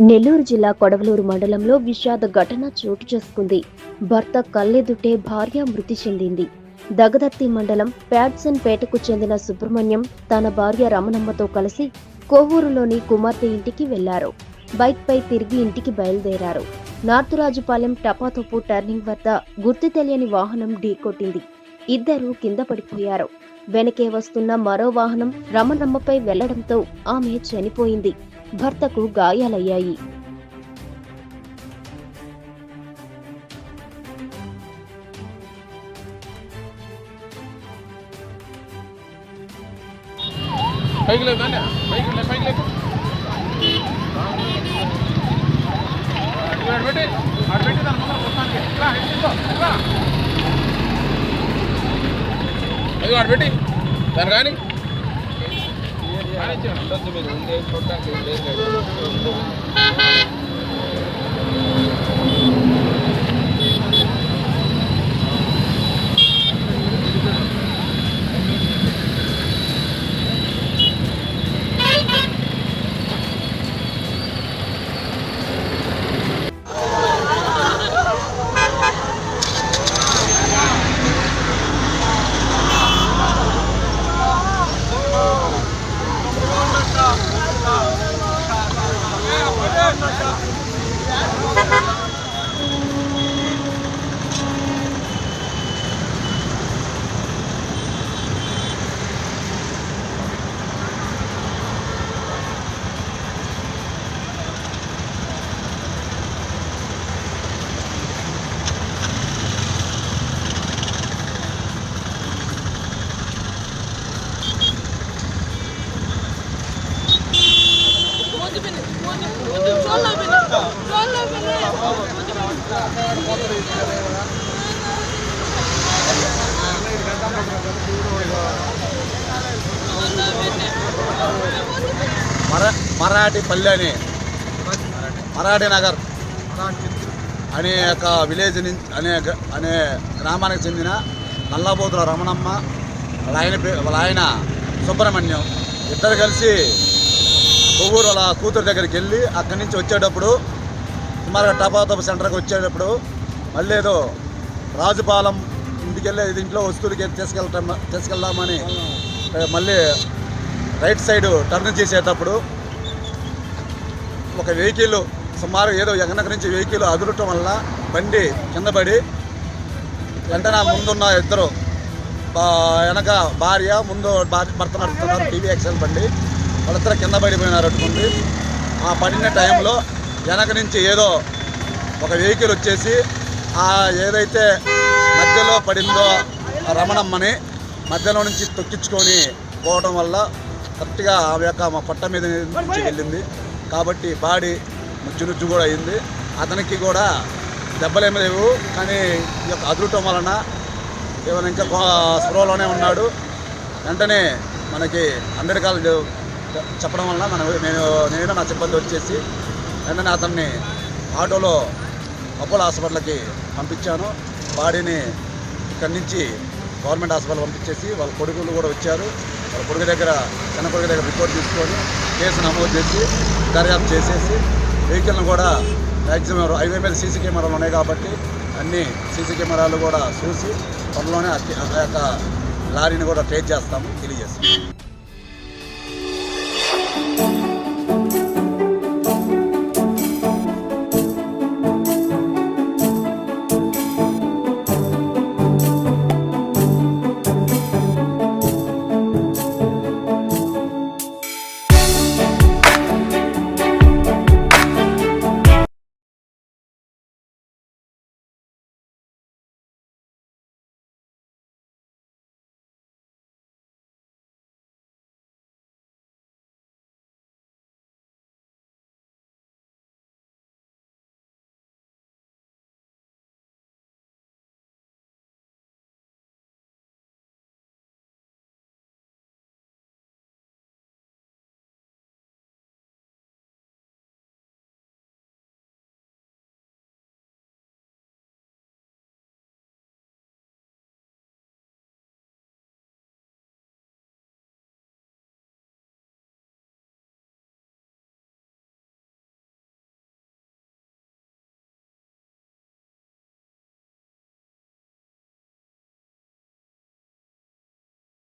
నెల్లూరు జిల్లా కొడవలూరు మండలంలో విషాద ఘటన చోటు చేసుకుంది. భర్త కళ్ళెదుటే భార్య మృతి చెందింది. దగదర్తి మండలం ప్యాడ్సన్ పేటకు చెందిన సుబ్రహ్మణ్యం తన భార్య రమణమ్మతో కలిసి కోవూరులోని కుమార్తె ఇంటికి వెళ్ళారు. బైక్పై తిరిగి ఇంటికి బయలుదేరారు. నార్తురాజుపాలెం టపాతోపు టర్నింగ్ వద్ద గుర్తు తెలియని వాహనం ఢీకొట్టింది. ఇద్దరూ కింద పడిపోయారు. వెనకే వస్తున్న మరో వాహనం రమణమ్మపై వెళ్ళడంతో ఆమె చనిపోయింది. భర్తకు గాయాలయ్యాయి. పైకి పెట్టి పెట్టి దాని ముందర ఇలా ఇలా అది పెట్టి. దాని కానీ Hai chưa? Tất nhiên mình uống đến, chúng ta cứ đến rồi. మర మరాఠీ పల్లె అని మరాఠీ నగర్. అనే ఒక విలేజ్ నుంచి అనే అనే గ్రామానికి చెందిన నల్లబోతుల రమణమ్మ వాళ్ళ ఆయన వాళ్ళ ఆయన సుబ్రహ్మణ్యం. ఇద్దరు కలిసి కొవ్వూరు వాళ్ళ కూతురు దగ్గరికి వెళ్ళి అక్కడి నుంచి వచ్చేటప్పుడు సుమారుగా టపాతోపు సెంటర్కి వచ్చేటప్పుడు మళ్ళీ ఏదో రాజుపాలెం ఇంటికి వెళ్ళే ఇంట్లో వస్తువులకి తీసుకెళ్తాం తీసుకెళ్దామని మళ్ళీ రైట్ సైడ్ టర్న్ చేసేటప్పుడు ఒక వెహికల్ సుమారు ఏదో ఎగనక నుంచి వెహికల్ అదురటం వల్ల బండి కింద పడి వెంటనే ముందున్న ఇద్దరు వెనక భార్య ముందు భార్య భర్త నడుపుతున్నారు టీవీ ఎక్సెల్ బండి. వాళ్ళిద్దరు కింద పడిపోయినారు అట్టుకుంది ఆ పడిన టైంలో వెనక నుంచి ఏదో ఒక వెహికల్ వచ్చేసి ఆ ఏదైతే మధ్యలో పడిందో రమణమ్మని మధ్యలో నుంచి తొక్కించుకొని పోవడం వల్ల కరెక్ట్గా ఆమె యొక్క మా పట్ట మీద నుంచి వెళ్ళింది. కాబట్టి బాడీ నుజ్జు కూడా అయింది. అతనికి కూడా దెబ్బలేమి లేవు. కానీ ఈ యొక్క అదృటం వలన ఏమైనా ఇంకా స్పృహలోనే ఉన్నాడు. వెంటనే మనకి హండ్రెడ్ చెప్పడం వలన మన నేను నేను నా సిబ్బంది వచ్చేసి వెంటనే అతన్ని ఆటోలో అపోలో హాస్పిటల్కి పంపించాను. బాడీని ఇక్కడి నుంచి గవర్నమెంట్ హాస్పిటల్ పంపించేసి వాళ్ళ కొడుకులు కూడా వచ్చారు. కొడుకు దగ్గర చిన్న కొడుకు దగ్గర రిపోర్ట్ తీసుకొని కేసు నమోదు చేసి దర్యాప్తు చేసేసి వెహికల్ని కూడా మ్యాక్సిమం హైవే మీద సీసీ కెమెరాలు ఉన్నాయి కాబట్టి అన్ని సీసీ కెమెరాలు కూడా చూసి త్వరలోనే ఆ యొక్క లారీని కూడా ట్రేస్ చేస్తాము తెలియజేస్తాము.